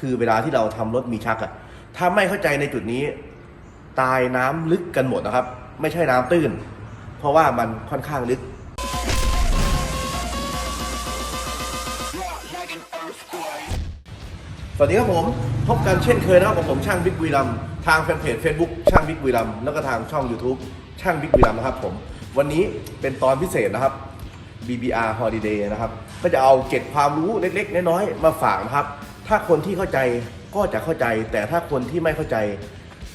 คือเวลาที่เราทำรถมีชักอะถ้าไม่เข้าใจในจุดนี้ ตายน้ำลึกกันหมดนะครับ ไม่ใช่น้ำตื้น เพราะว่ามันค่อนข้างลึก สวัสดีครับผมพบกันเช่นเคยนะครับกับผมช่างบิ๊กวีลัมทางแฟนเพจ Facebook ช่างบิ๊กวีลัมแล้วก็ทางช่อง YouTube ช่างบิ๊กวีลัมนะครับผมวันนี้เป็นตอนพิเศษนะครับ BBR Holiday นะครับ ก็จะเอาเก็บความรู้เล็กๆ น้อยๆ มาฝากนะครับ ถ้าคนที่เข้าใจก็จะเข้าใจ แต่ถ้าคนที่ไม่เข้าใจ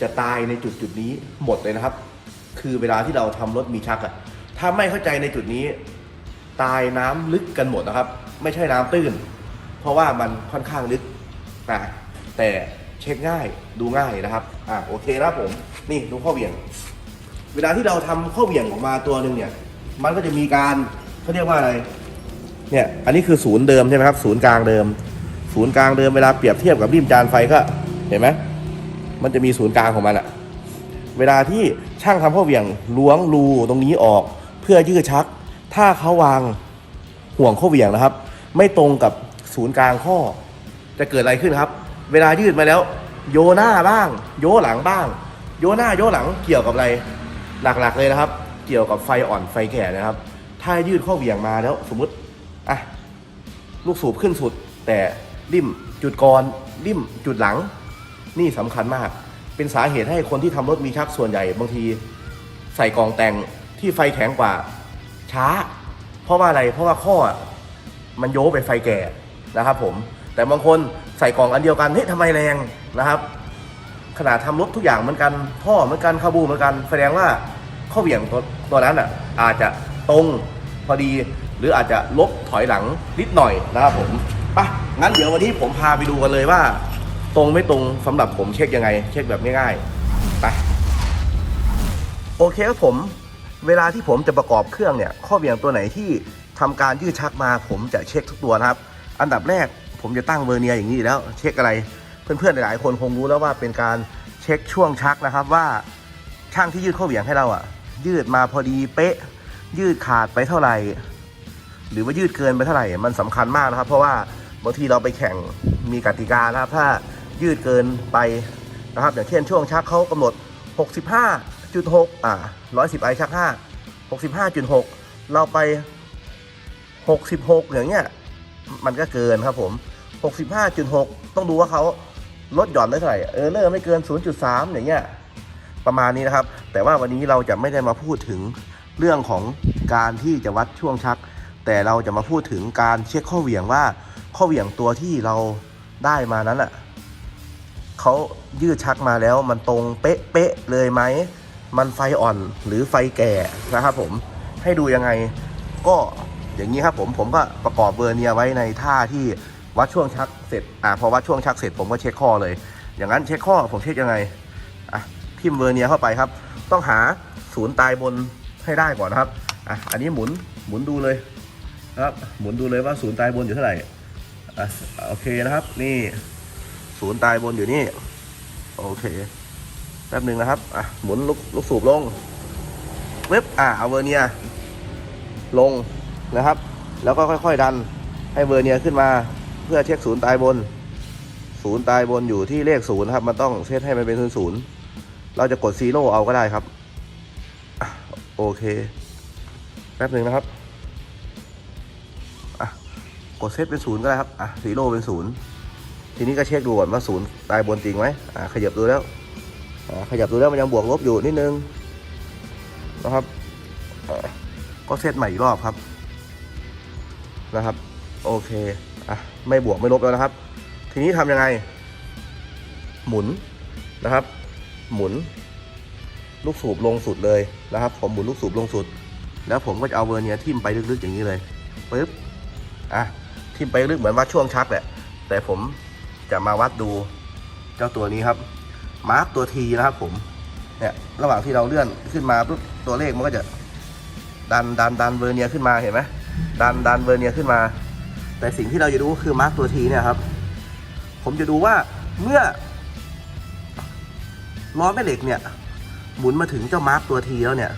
จะตายในจุดจุดนี้หมดเลยนะครับ คือเวลาที่เราทำรถมีชักอะถ้าไม่เข้าใจในจุดนี้ ตายน้ำลึกกันหมดนะครับ ไม่ใช่น้ำตื้น เพราะว่ามันค่อนข้างลึกนะแต่เช็คง่ายดูง่ายนะครับอ่าโอเคนะครับผมนี่ดูข้อเหวี่ยง เวลาที่เราทำข้อเหวี่ยงออกมาตัวหนึ่งเนี่ย มันก็จะมีการเขาเรียกว่าอะไรเนี่ยอันนี้คือศูนย์เดิมใช่ไหมครับ ศูนย์กลางเดิม ศูนย์กลางเดิมเวลาเปรียบเทียบกับริมจานไฟก็เห็นไหมมันจะมีศูนย์กลางของมันอะเวลาที่ช่างทำข้อเหวี่ยงล้วงรูตรงนี้ออก เพื่อยืดชัก ถ้าเขาวางห่วงข้อเหวี่ยงนะครับ ไม่ตรงกับศูนย์กลางข้อ จะเกิดอะไรขึ้นครับ เวลายืดมาแล้ว โยหน้าบ้าง โยหลังบ้าง โยหน้าโยหลังเกี่ยวกับอะไรหลักๆเลยนะครับ เกี่ยวกับไฟอ่อนไฟแก่นะครับ ถ้ายืดข้อเหวี่ยงมาแล้ว สมมติอะลูกสูบขึ้นสุดแต่ ริมจุดก่อนริมจุดหลัง นี่สำคัญมาก เป็นสาเหตุให้คนที่ทำรถมีชักส่วนใหญ่บางที ใส่กล่องแต่งที่ไฟแข็งกว่า ช้า เพราะว่าอะไรเพราะว่าข้อมันโยไปไฟแก่นะครับผมแต่บางคนใส่กล่องอันเดียวกันเฮ้ยทำไมแรงนะครับ ขนาดทำรถทุกอย่างเหมือนกันท่อเหมือนกันคาบูเหมือนกัน แสดงว่าข้อเหวี่ยงตัวตัวนั้นอะอาจจะตรงพอดี หรืออาจจะลบถอยหลังนิดหน่อยนะครับผม ปะงั้นเดี๋ยววันนี้ผมพาไปดูกันเลยว่า ตรงไม่ตรงสำหรับผมเช็คยังไง เช็คแบบง่ายๆไปโอเคครับผม เวลาที่ผมจะประกอบเครื่องเนี่ย ข้อเหวี่ยงตัวไหนที่ทำการยืดชักมา ผมจะเช็คทุกตัวนะครับ อันดับแรกผมจะตั้งเวอร์เนียร์อย่างนี้แล้ว เช็คอะไรเพื่อนๆหลายๆคนคงรู้แล้วว่าเป็นการเช็คช่วงชักนะครับว่าช่างที่ยืดข้อเหวี่ยงให้เราอะยืดมาพอดีเป๊ะ ยืดขาดไปเท่าไหร่ หรือว่ายืดเกินไปเท่าไหร่ มันสำคัญมากนะครับ เพราะว่า บางทีเราไปแข่งมีกติกานะครับ ถ้ายืดเกินไปนะครับ อย่างเช่นช่วงชักเขากำหนด 65.6 อ่า 110 ไอชัก 5 65.6 เราไป 66 อย่างเงี้ย มันก็เกินครับผม 65.6 ต้องดูว่าเขาลดหย่อนได้เท่าไหร่ เออเลอร์ไม่เกิน 0.3 อย่างเงี้ย ประมาณนี้นะครับ แต่ว่าวันนี้เราจะไม่ได้มาพูดถึงเรื่องของการที่จะวัดช่วงชัก แต่เราจะมาพูดถึงการเช็คข้อเหวี่ยงว่า ข้อเหวี่ยงตัวที่เราได้มานั้นอะเขายืดชักมาแล้วมันตรงเป๊ะๆเลยไหม มันไฟอ่อนหรือไฟแก่นะครับผมให้ดูยังไงก็อย่างนี้ครับผมผมก็ประกอบเบอร์เนียไว้ในท่าที่วัดช่วงชักเสร็จอ่าพอวัดช่วงชักเสร็จผมก็เช็คข้อเลย อย่างนั้นเช็คข้อผมเช็คยังไงอะพิมพ์เวอร์เนียเข้าไปครับ ต้องหาศูนย์ตายบนให้ได้ก่อนนะครับอะอันนี้หมุนหมุนดูเลยครับหมุนดูเลยว่าศูนย์ตายบนอยู่เท่าไหร่ โอเคนะครับ นี่ ศูนย์ตายบนอยู่นี่ โอเค แป๊บหนึ่งนะครับ อะ หมุนลูกลูกสูบลงเว็บอะเอาเวอร์เนียลงนะครับ แล้วก็ค่อยๆดันให้เวอร์เนียขึ้นมา เพื่อเช็คศูนย์ตายบน ศูนย์ตายบนอยู่ที่เลขศูนย์ครับ มันต้องเซตให้มันเป็นศูนย์ศูนย์เราจะกดซีโร่เอาก็ได้ครับ โอเค แป๊บหนึ่งนะครับ กดเซตเป็นศูนย์ก็ได้ครับอะซีโร่เป็นศูนย์ทีนี้ก็เช็คดูก่อนว่าศูนย์ตายบนจริงไหมอะขยับดูแล้วอะขยับดูแล้วมันยังบวกลบอยู่นิดนึงนะครับก็เซตใหม่อีกรอบครับนะครับโอเคอะไม่บวกไม่ลบแล้วนะครับ ทีนี้ทำยังไง หมุนนะครับ หมุนลูกสูบลงสุดเลยนะครับ ผมหมุนลูกสูบลงสุด แล้วผมก็จะเอาเวอร์เนียทิ่มไปลึกๆอย่างนี้เลยปึ๊บอะ ทิ่มไปลึกเหมือนวัดช่วงชักแหละ แต่ผมจะมาวัดดูเจ้าตัวนี้ครับ มาร์กตัวทีนะครับผมเนี่ยระหว่างที่เราเลื่อนขึ้นมาปุ๊บตัวเลขมันก็จะดันดันดันเวอร์เนียขึ้นมาเห็นไหมดันดันเวอร์เนียขึ้นมา แต่สิ่งที่เราจะดูก็คือมาร์กตัวทีเนี่ยครับ ผมจะดูว่าเมื่อล้อแม่เหล็กเนี่ย หมุนมาถึงเจ้ามาร์กตัวทีแล้วเนี่ย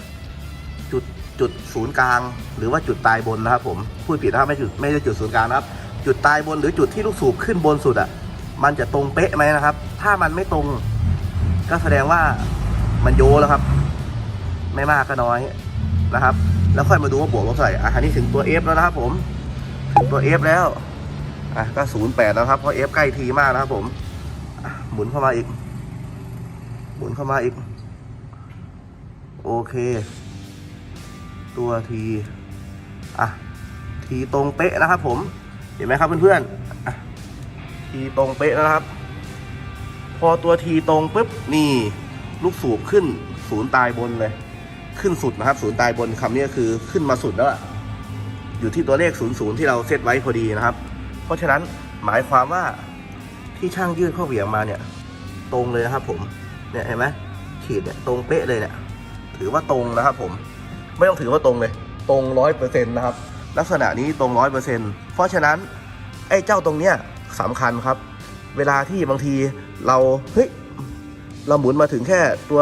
จุดศูนย์กลาง หรือว่าจุดตายบนนะครับผมพูดผิดนะครับไม่จุดไม่ได้จุดศูนย์กลางนะครับ จุดตายบนหรือจุดที่ลูกสูบขึ้นบนสุดอะมันจะตรงเป๊ะไหมนะครับ ถ้ามันไม่ตรง ก็แสดงว่ามันโยแล้วครับ ไม่มากก็น้อยนะครับ แล้วค่อยมาดูว่าบวกลบเท่าไหร่อะอันนี้ถึงตัว F แล้วนะครับ ผมถึงตัว F แล้วอะก็ศูนย์แปดแล้วครับเพราะ F ใกล้ทีมากนะครับผมหมุนเข้ามาอีก หมุนเข้ามาอีก โอเค ตัวทีอะทีตรงเป๊ะนะครับ ผมเห็นไหมครับเพื่อนๆทีตรงเป๊ะนะครับ พอตัวทีตรงปุ๊บนี่ลูกสูบขึ้นศูนย์ตายบนเลย ขึ้นสุดนะครับ ศูนย์ตายบนคำนี้คือขึ้นมาสุดแล้วอยู่ที่ตัวเลขศูนย์ศูนย์ที่เราเซตไว้พอดีนะครับ เพราะฉะนั้นหมายความว่าที่ช่างยืดข้อเหวี่ยงมาเนี่ย ตรงเลยนะครับ ผมเนี่ยเห็นไหมขีดเนี่ยตรงเป๊ะเลยเนี่ย ถือว่าตรงนะครับ ผม ไม่ต้องถือว่าตรงเลย ตรงร้อยเปอร์เซ็นต์นะครับ ลักษณะนี้ตรงร้อยเปอร์เซ็นต์เพราะฉะนั้นไอ้เจ้าตรงเนี้ยสำคัญครับ เวลาที่บางทีเราเฮ้ยเราหมุนมาถึงแค่ตัว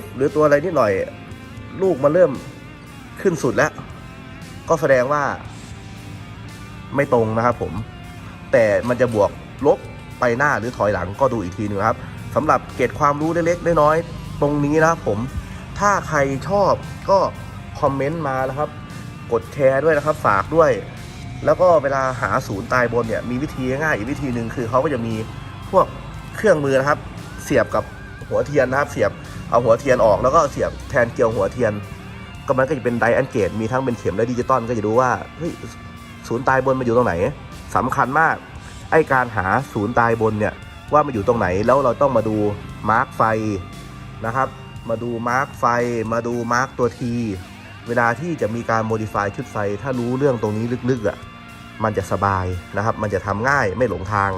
F หรือตัวอะไรนิดหน่อย ลูกมันเริ่มขึ้นสุดแล้ว ก็แสดงว่า ไม่ตรงนะครับผม แต่มันจะบวกลบไปหน้าหรือถอยหลังก็ดูอีกทีหนึงครับสำหรับเกร็ดความรู้เล็กๆน้อยๆตรงนี้นะครับผม ถ้าใครชอบก็คอมเมนต์มานะครับ กดแชร์ด้วยนะครับ ฝากด้วย แล้วก็เวลาหาศูนย์ตายบนเนี่ยมีวิธีง่ายอีกวิธีหนึ่งคือเขาก็จะมีพวกเครื่องมือนะครับ เสียบกับหัวเทียนนะครับ เสียบเอาหัวเทียนออกแล้วก็เสียบแทนเกลียวหัวเทียน ก็มันก็จะเป็นไดอันเกตมีทั้งเป็นเข็มและดิจิตอลก็จะดูว่าเฮ้ยศูนย์ตายบนมันอยู่ตรงไหนสำคัญมากไอการหาศูนย์ตายบนเนี่ยว่ามันอยู่ตรงไหนแล้วเราต้องมาดูมาร์กไฟนะครับ มาดูมาร์กไฟ มาดูมาร์กตัวทีเวลาที่จะมีการโมดิฟายชุดไฟ ถ้ารู้เรื่องตรงนี้ลึกๆอะมันจะสบายนะครับ มันจะทำง่ายไม่หลงทาง